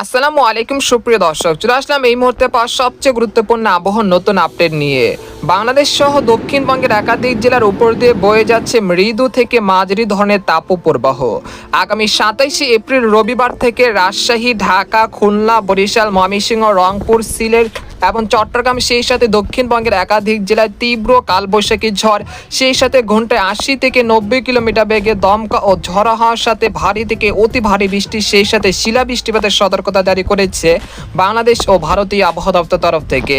আসসালামু আলাইকুম, সুপ্রিয় দর্শক। চলে আসলাম এই মুহূর্তে পাওয়া সবচেয়ে গুরুত্বপূর্ণ আবহাওয়ার নতুন আপডেট নিয়ে। বাংলাদেশ সহ দক্ষিণবঙ্গের একাধিক জেলার উপর দিয়ে বয়ে যাচ্ছে মৃদু থেকে মাঝারি ধরনের তাপ প্রবাহ আগামী সাতাইশে এপ্রিল রবিবার থেকে রাজশাহী, ঢাকা, খুলনা, বরিশাল, ময়মনসিংহ, রংপুর, সিলেট এবং চট্টগ্রাম সেই সাথে দক্ষিণবঙ্গের একাধিক জেলায় তীব্র কালবৈশাখী ঝড়। সেই সাথে ঘন্টায় আশি থেকে নব্বই কিলোমিটার বেগে দমকা ও ঝড় হওয়ার সাথে ভারী থেকে অতি ভারী বৃষ্টি, সেই সাথে শিলা বৃষ্টিপাতের সতর্কতা জারি করেছে বাংলাদেশ ও ভারতীয় আবহাওয়া দপ্তর তরফ থেকে।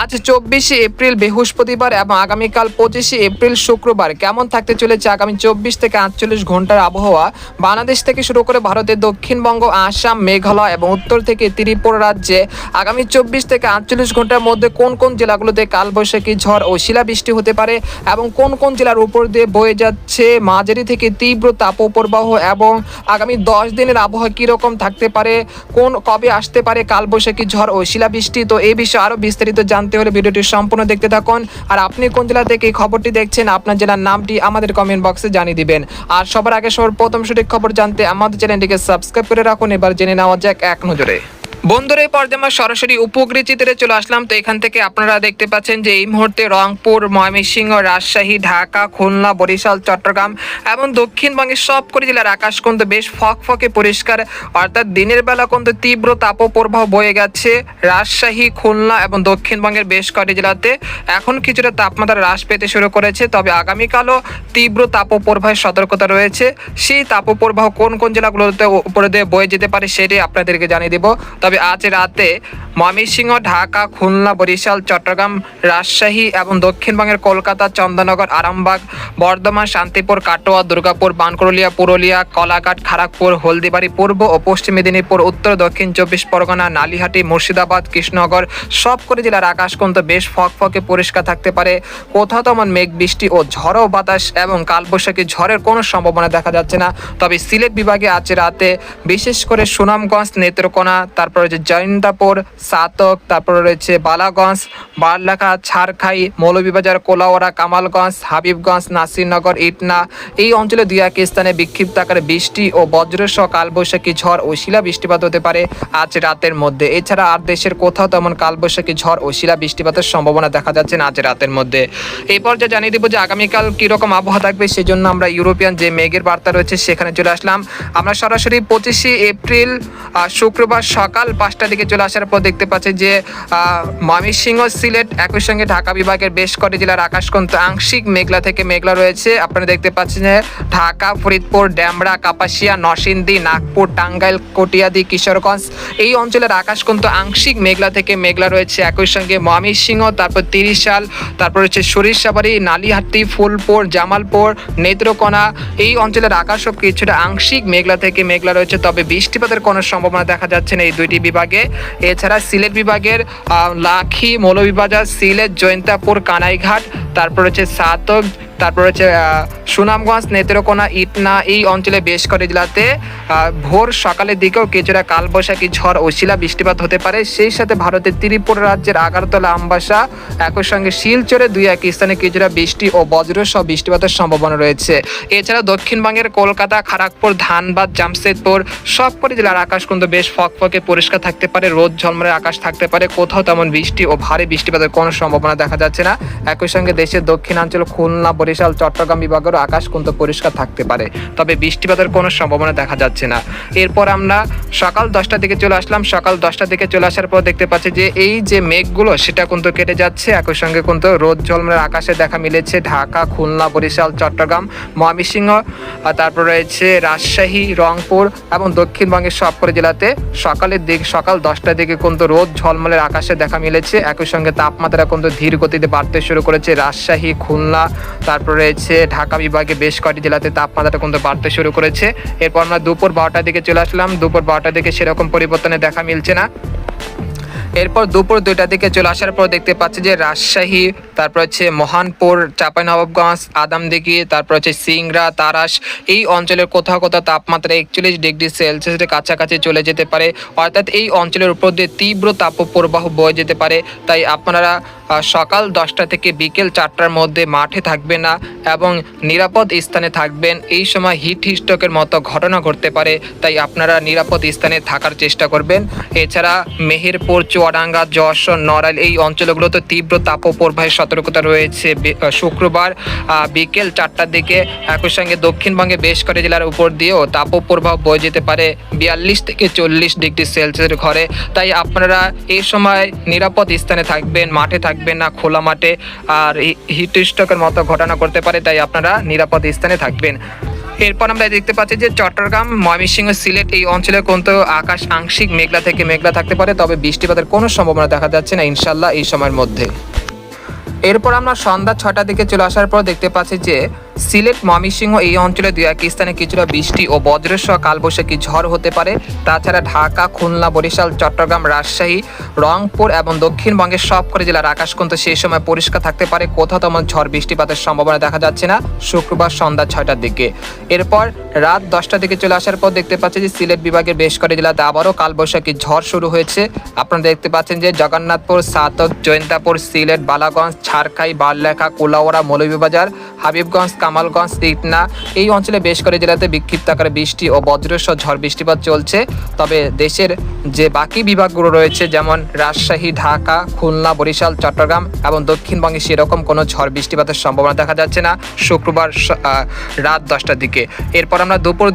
আজ চব্বিশে এপ্রিল, বৃহস্পতিবার এবং আগামীকাল পঁচিশে এপ্রিল শুক্রবার কেমন থাকতে চলেছে আগামী চব্বিশ থেকে আটচল্লিশ ঘণ্টার আবহাওয়া? বাংলাদেশ থেকে শুরু করে ভারতের দক্ষিণবঙ্গ, আসাম, মেঘালয় এবং উত্তর থেকে ত্রিপুরা রাজ্যে আগামী চব্বিশ থেকে আটচল্লিশ ঘণ্টার মধ্যে কোন কোন জেলাগুলোতে কালবৈশাখী ঝড় ও শিলাবৃষ্টি হতে পারে এবং কোন কোন জেলার উপর দিয়ে বয়ে যাচ্ছে মাঝারি থেকে তীব্র তাপপ্রবাহ এবং আগামী দশ দিনের আবহাওয়া কীরকম থাকতে পারে? কোন কবে আসতে পারে কালবৈশাখী ঝড় ও শিলাবৃষ্টি? তো এই বিষয়ে আরও বিস্তারিত জানতে হলে ভিডিওটি সম্পূর্ণ দেখতে থাকুন। আর আপনি কোন জেলা থেকে এই খবরটি দেখছেন, আপনার জেলার নামটি আমাদের কমেন্ট বক্সে জানিয়ে দিবেন। আর সবার আগে সবার প্রথম সঠিক খবর জানতে আমাদের চ্যানেলটিকে সাবস্ক্রাইব করে রাখুন। এবার জেনে নেওয়া যাক এক নজরে। বন্ধুরা এই সরাসরি উপকৃত চিত্রে চলে আসলাম। তো এখান থেকে আপনারা দেখতে পাচ্ছেন যে এই মুহূর্তে রংপুর, ময়মনসিংহ, রাজশাহী, ঢাকা, খুলনা, বরিশাল, চট্টগ্রাম এবং দক্ষিণবঙ্গের সবকটি জেলার আকাশ কিন্তু বেশ ফকফকে পরিষ্কার। অর্থাৎ দিনের বেলা কিন্তু তীব্র তাপপ্রবাহ বয়ে গেছে রাজশাহী, খুলনা এবং দক্ষিণবঙ্গের বেশ কটি জেলাতে। এখন কিছুটা তাপমাত্রা হ্রাস পেতে শুরু করেছে, তবে আগামীকালও তীব্র তাপপ্রবাহের সতর্কতা রয়েছে। সেই তাপপ্রবাহ কোন কোন জেলাগুলোতে উপরে দিয়ে বয়ে যেতে পারে সেটাই আপনাদেরকে জানিয়ে দিব। তবে আজ রাতে ময়মনসিংহ, ঢাকা, খুলনা, বরিশাল, চট্টগ্রাম, রাজশাহী এবং দক্ষিণবঙ্গের কলকাতা, চন্দননগর, আরামবাগ, বর্ধমান, শান্তিপুর, কাটোয়া, দুর্গাপুর বানকরলিয়া পুরুলিয়া, কলাঘাট খড়গপুর হলদিবাড়ি, পূর্ব ও পশ্চিম মেদিনীপুর, উত্তর, দক্ষিণ চব্বিশ পরগনা, নালিহাটি, মুর্শিদাবাদ, কৃষ্ণনগর, সবকটি জেলার আকাশ কিন্তু বেশ ফকফকে পরিষ্কার থাকতে পারে। কোথাও তেমন মেঘ, বৃষ্টি ও ঝড়ো বাতাস এবং কালবৈশাখী ঝড়ের কোনো সম্ভাবনা দেখা যাচ্ছে না। তবে সিলেট বিভাগে আজ রাতে বিশেষ করে সুনামগঞ্জ, নেত্রকোনা, তারপর রয়েছে জয়ন্তাপুর, সাতক, তারপর রয়েছে বালাগঞ্জ, বারলাখা ছাড়খাই মৌলভীবাজার কোলাওয়ারা কামালগঞ্জ, হাবিবগঞ্জ, নাসিরনগর, ইটনা। এই অঞ্চলে দুই এক স্থানে বিক্ষিপ্ত আকারে বৃষ্টি ও বজ্রসহ কালবৈশাখী ঝড় ও শিলা বৃষ্টিপাত হতে পারে আজ রাতের মধ্যে। এছাড়া আর দেশের কোথাও তেমন কালবৈশাখী ঝড় ও শিলা বৃষ্টিপাতের সম্ভাবনা দেখা যাচ্ছে না আজ রাতের মধ্যে। এই পর্যায়ে জানিয়ে দিব যে আগামীকাল কীরকম আবহাওয়া থাকবে সেই জন্য আমরা ইউরোপিয়ান যে মেঘের বার্তা রয়েছে সেখানে চলে আসলাম। আমরা সরাসরি পঁচিশে এপ্রিল শুক্রবার সকাল পাঁচটা দিকে চলে আসার পর দেখতে পাচ্ছি যে ময়মনসিংহ সিলেট একই সঙ্গে ঢাকা বিভাগের বেশ কটি জেলার আকাশ কিন্তু আংশিক মেঘলা থেকে মেঘলা রয়েছে। আপনারা দেখতে পাচ্ছেন যে, ঢাকা, ফরিদপুর, ড্যামরা, কাপাসিয়া, নরসিংদী, নাগপুর, টাঙ্গাইল, কটিয়াদি, কিশোরগঞ্জ এই অঞ্চলের আকাশ কিন্তু আংশিক মেঘলা থেকে মেঘলা রয়েছে। একই সঙ্গে ময়মনসিংহ, তারপর তিরিশাল, তারপর হচ্ছে সরিষাবাড়ি, নালিহাটি, ফুলপুর, জামালপুর, নেত্রকোনা এই অঞ্চলের আকাশও কিছুটা আংশিক মেঘলা থেকে মেঘলা রয়েছে। তবে বৃষ্টিপাতের কোনো সম্ভাবনা দেখা যাচ্ছে না এই দুইটি বিভাগে এছাড়া সিলেট বিভাগের লাখি মৌলভীবাজার সিলেট জয়ন্তাপুর কানাইঘাট তারপর হচ্ছে সাতক তারপর হচ্ছে সুনামগঞ্জ নেত্রকোনা ইটনা এই অঞ্চলে বেশ কটি জেলাতে ভোর সকালের দিকেও কিছুটা কালবৈশাখী ঝড় ও শিলা বৃষ্টিপাত হতে পারে। সেই সাথে ভারতের ত্রিপুরা রাজ্যের আগারতলা, আমবাসা, একই সঙ্গে শিলচরে দুই এক স্থানে কিছুটা বৃষ্টি ও বজ্র সহ বৃষ্টিপাতের সম্ভাবনা রয়েছে। এছাড়া দক্ষিণবঙ্গের কলকাতা খড়গপুর ধানবাদ, জামশেদপুর, সবকটি জেলার আকাশ কিন্তু বেশ ফকফকে পরিষ্কার থাকতে পারে। রোদ ঝলমলে আকাশ থাকতে পারে। কোথাও তেমন বৃষ্টি ও ভারী বৃষ্টিপাতের কোনো সম্ভাবনা দেখা যাচ্ছে না। একই সঙ্গে দেশের দক্ষিণাঞ্চল, খুলনা বরিশাল, চট্টগ্রাম বিভাগেরও আকাশ কিন্তু পরিষ্কার থাকতে পারে। তবে বৃষ্টিপাতের কোনো সম্ভাবনা দেখা যাচ্ছে না। এরপর আমরা সকাল দশটার দিকে চলে আসলাম। সকাল দশটার দিকে চলে আসার পর দেখতে পাচ্ছি যে এই যে মেঘগুলো, সেটা কিন্তু কেটে যাচ্ছে। একই সঙ্গে কিন্তু রোদ ঝলমলের আকাশে দেখা মিলেছে ঢাকা, খুলনা, বরিশাল, চট্টগ্রাম, ময়মনসিংহ তারপর রয়েছে রাজশাহী, রংপুর এবং দক্ষিণবঙ্গের সবকটি জেলাতে সকালের দিক, সকাল দশটার দিকে কিন্তু রোদ ঝলমলের আকাশে দেখা মিলেছে। একই সঙ্গে তাপমাত্রা কিন্তু ধীর গতিতে বাড়তে শুরু করেছে রাজশাহী, খুলনা তারপর রয়েছে ঢাকা বিভাগে বেশ কয়েকটি জেলাতে তাপমাত্রাটা কিন্তু বাড়তে শুরু করেছে। এরপর আমরা দুপুর বারোটার দিকে চলে আসলাম। দুপুর বারোটার দিকে সেরকম পরিবর্তনে দেখা মিলছে না। এরপর দুপুর দুইটার দিকে চলে আসার পর দেখতে পাচ্ছি যে রাজশাহী, তারপর হচ্ছে মহানপুর, চাঁপাইনবাবগঞ্জ, আদামদিঘি, তারপর হচ্ছে সিংড়া, তারাস এই অঞ্চলের কোথাও কোথাও তাপমাত্রা একচল্লিশ ডিগ্রি সেলসিয়াসের কাছাকাছি চলে যেতে পারে। অর্থাৎ এই অঞ্চলের উপর দিয়ে তীব্র তাপপ্রবাহ বয়ে যেতে পারে। তাই আপনারা সকাল দশটা থেকে বিকেল চারটার মধ্যে মাঠে থাকবে না এবং নিরাপদ স্থানে থাকবেন। এই সময় হিট হিস্টকের মতো ঘটনা ঘটতে পারে, তাই আপনারা নিরাপদ স্থানে থাকার চেষ্টা করবেন। এছাড়া মেহেরপুর, চুয়াডাঙ্গা, যশোর, নড়াইল এই অঞ্চলগুলোতে তীব্র তাপপ্রবাহের সতর্কতা রয়েছে শুক্রবার। বিকেল চারটার দিকে একই সঙ্গে দক্ষিণবঙ্গে বেশ করে জেলার উপর দিয়েও তাপপ্রবাহ বয়ে যেতে পারে। বিয়াল্লিশ থেকে চল্লিশ ডিগ্রি সেলসিয়াসের ঘরে। তাই আপনারা এই সময় নিরাপদ স্থানে থাকবেন, মাঠে থাকবেন। না খোলা মাঠে, আর হিট স্ট্রোকের মতো ঘটনা করতে পারে, তাই আপনারা নিরাপদ স্থানে থাকবেন। এরপর আমরা দেখতে পাচ্ছি যে চট্টগ্রাম ময়মনসিংহ সিলেট এই অঞ্চলে তো আকাশ আংশিক মেঘলা থেকে মেঘলা থাকতে পারে, তবে বৃষ্টিপাতের কোনো সম্ভাবনা দেখা যাচ্ছে না ইনশাল্লাহ এই সময়ের মধ্যে। এরপর আমরা সন্ধ্যা ছটার দিকে চলে আসার পর দেখতে পাচ্ছি যে সিলেট, ময়মনসিংহ এই অঞ্চলে দুই এক স্থানে কিছুটা বৃষ্টি ও বজ্রসহ কালবৈশাখী ঝড় হতে পারে। তাছাড়া ঢাকা, খুলনা, বরিশাল, চট্টগ্রাম, রাজশাহী, রংপুর এবং দক্ষিণবঙ্গের সবকটি জেলার আকাশ কিন্তু সেই সময় পরিষ্কার থাকতে পারে। কোথাও তেমন ঝড়, বৃষ্টিপাতের সম্ভাবনা দেখা যাচ্ছে না শুক্রবার সন্ধ্যা ছয়টার দিকে। এরপর রাত দশটার দিকে চলে আসার পর দেখতে পাচ্ছি যে সিলেট বিভাগের বেশ কটি জেলাতে আবারও কালবৈশাখী ঝড় শুরু হয়েছে। আপনারা দেখতে পাচ্ছেন যে জগন্নাথপুর, সাতক, জৈন্তাপুর, সিলেট, বালাগঞ্জ, ছারখাই, বারলেখা কোলাওয়ারা মৌলভীবাজার, হাবিবগঞ্জ কামালগঞ্জ ইটনা এই অঞ্চলে বেশ কটি জেলাতে বিক্ষিপ্ত আকারে বৃষ্টি ও বজ্রসহ ঝড় বৃষ্টিপাত চলছে। তবে দেশের যে বাকি বিভাগগুলো রয়েছে, যেমন রাজশাহী, ঢাকা, খুলনা, বরিশাল, চট্টগ্রাম এবং দক্ষিণবঙ্গে সেরকম কোনো ঝড় বৃষ্টিপাতের সম্ভাবনা দেখা যাচ্ছে না শুক্রবার রাত দশটার দিকে। এরপর আমরা দুপুর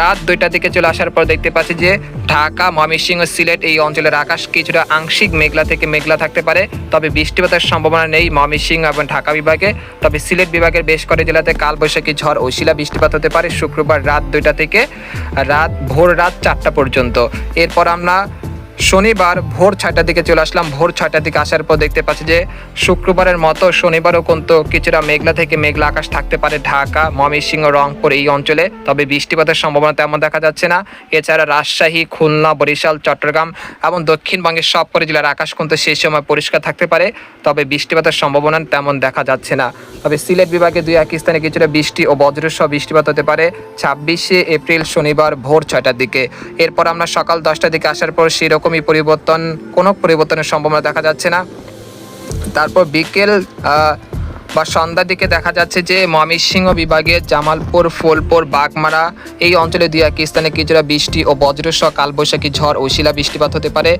রাত দুইটার দিকে চলে আসার পর দেখতে পাচ্ছি যে ঢাকা, ময়মনসিংহ, সিলেট এই অঞ্চলের আকাশ কিছুটা আংশিক মেঘলা থেকে মেঘলা থাকতে পারে। তবে বৃষ্টিপাতের সম্ভাবনা নেই ময়মনসিংহ এবং ঢাকা বিভাগে। তবে সিলেট বিভাগের বেশ কটি জেলাতে কালবৈশাখী ঝড় ও শিলা বৃষ্টিপাত হতে পারে শুক্রবার রাত দুইটা থেকে রাত ভোর রাত চারটা পর্যন্ত। এরপর আমরা শনিবার ভোর ছয়টার দিকে চলে আসলাম। ভোর ছয়টার দিকে আসার পর দেখতে পাচ্ছি যে, শুক্রবারের মতো শনিবারও কিন্তু কিছুটা মেঘলা থেকে মেঘলা আকাশ থাকতে পারে ঢাকা, ময়মনসিংহ, রংপুর এই অঞ্চলে। তবে বৃষ্টিপাতের সম্ভাবনা তেমন দেখা যাচ্ছে না। এছাড়া রাজশাহী, খুলনা, বরিশাল, চট্টগ্রাম এবং দক্ষিণবঙ্গের সবকটি জেলার আকাশ কিন্তু সেই সময় পরিষ্কার থাকতে পারে। তবে বৃষ্টিপাতের সম্ভাবনা তেমন দেখা যাচ্ছে না। তবে সিলেট বিভাগে দুই এক স্থানে কিছুটা বৃষ্টি ও বজ্রসহ বৃষ্টিপাত হতে পারে। ছাব্বিশে এপ্রিল শনিবার ভোর ছয়টার দিকে। এরপর আমরা সকাল দশটার দিকে আসার পর সেরকমই পরিবর্তন, কোনো পরিবর্তনের সম্ভাবনা দেখা যাচ্ছে না। তারপর বিকেল বা সন্ধ্যার দিকে দেখা যাচ্ছে যে ময়মনসিংহ বিভাগের জামালপুর, ফুলপুর, বাগমারা এই অঞ্চলে দুই এক স্থানে কিছুটা বৃষ্টি ও বজ্রসহ কালবৈশাখী ঝড় ও শিলা বৃষ্টিপাত হতে পারে।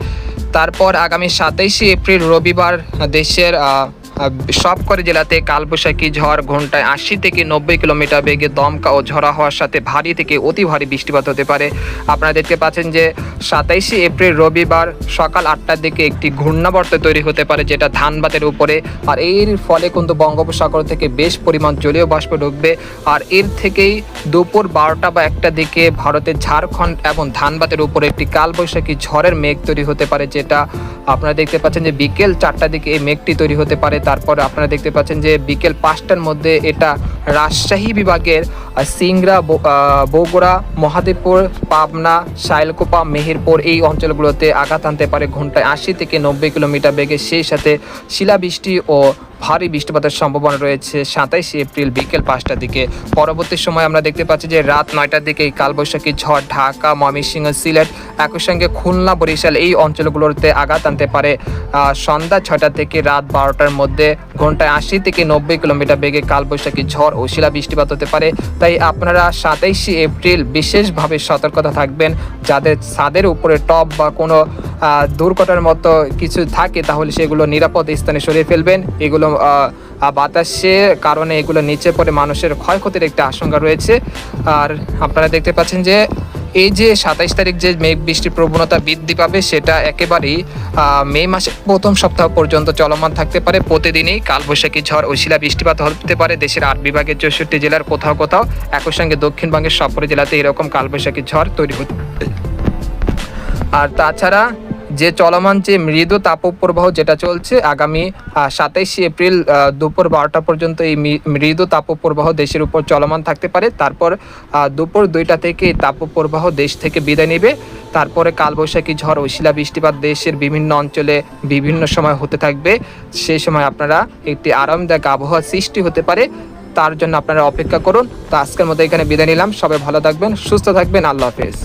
তারপর আগামী সাতাইশে এপ্রিল রবিবার দেশের আহ, সব করে জেলাতে কালবৈশাখী ঝড় ঘন্টায় আশি থেকে নব্বই কিলোমিটার বেগে দমকা ও ঝরা হওয়ার সাথে ভারী থেকে অতি ভারী বৃষ্টিপাত হতে পারে। আপনারা দেখতে পাচ্ছেন যে সাতাইশে এপ্রিল রবিবার সকাল আটটার দিকে একটি ঘূর্ণাবর্ত তৈরি হতে পারে যেটা ধানবাতের উপরে। আর এর ফলে কিন্তু বঙ্গোপসাগর থেকে বেশ পরিমাণ জলীয় বাষ্প ঢুকবে। আর এর থেকেই দুপুর বারোটা বা একটা দিকে ভারতের ঝাড়খণ্ড এবং ধানবাতের উপরে একটি কালবৈশাখী ঝড়ের মেঘ তৈরি হতে পারে যেটা আপনারা দেখতে পাচ্ছেন যে বিকেল চারটার দিকে এই মেঘটি তৈরি হতে পারে। তারপর আপনারা দেখতে পাচ্ছেন যে বিকেল পাঁচটার মধ্যে এটা রাজশাহী বিভাগের সিংড়া বগুড়া, মহাদেবপুর, পাবনা সাইলকোপা মেহেরপুর এই অঞ্চলগুলোতে আঘাত আনতে পারে। ঘন্টায় আশি থেকে নব্বই কিলোমিটার বেগে সেই সাথে শিলাবৃষ্টি ও ভারী বৃষ্টিপাতের সম্ভাবনা রয়েছে সাতাইশে এপ্রিল বিকেল পাঁচটার দিকে। পরবর্তী সময় আমরা দেখতে পাচ্ছি যে রাত নয়টার দিকে এই কালবৈশাখী ঝড় ঢাকা, ময়মনসিংহ, সিলেট, একই সঙ্গে খুলনা, বরিশাল এই অঞ্চলগুলোতে আঘাত আনতে পারে। সন্ধ্যা ছয়টা থেকে রাত বারোটার মধ্যে ঘন্টায় আশি থেকে নব্বই কিলোমিটার বেগে কালবৈশাখী ঝড় ও শিলা বৃষ্টিপাত হতে পারে। তাই আপনারা সাতাইশে এপ্রিল বিশেষভাবে সতর্কতা থাকবেন। যাদের ছাদের উপরে টপ বা কোনো দুর্ঘটনার মতো কিছু থাকে তাহলে সেগুলো নিরাপদ স্থানে সরিয়ে ফেলবেন। এগুলো বাতাসের কারণে এগুলো নিচে পড়ে মানুষের ক্ষয়ক্ষতির একটা আশঙ্কা রয়েছে আর আপনারা দেখতে পাচ্ছেন যে এই যে সাতাইশ তারিখ যে মেঘ বৃষ্টির প্রবণতা বৃদ্ধি পাবে, সেটা একেবারেই মে মাসের প্রথম সপ্তাহ পর্যন্ত চলমান থাকতে পারে প্রতিদিনই কালবৈশাখী ঝড় ও শিলা বৃষ্টিপাত হতে পারে দেশের আট বিভাগের চৌষট্টি জেলার কোথাও কোথাও, একই সঙ্গে দক্ষিণবঙ্গের সবকটি জেলাতে এরকম কালবৈশাখী ঝড় তৈরি হতে। আর তাছাড়া যে চলমান যে মৃদু তাপপ্রবাহ যেটা চলছে, আগামী সাতাইশে এপ্রিল দুপুর বারোটা পর্যন্ত এই মৃদু তাপপ্রবাহ দেশের উপর চলমান থাকতে পারে। তারপর দুপুর দুইটা থেকে এই তাপপ্রবাহ দেশ থেকে বিদায় নেবে। তারপরে কালবৈশাখী ঝড় ও শিলা বৃষ্টিপাত দেশের বিভিন্ন অঞ্চলে বিভিন্ন সময় হতে থাকবে। সেই সময় আপনারা একটি আরামদায়ক আবহাওয়া সৃষ্টি হতে পারে। তার জন্য আপনারা অপেক্ষা করুন। তো আজকের মতো এখানে বিদায় নিলাম। সবাই ভালো থাকবেন, সুস্থ থাকবেন। আল্লাহ হাফেজ।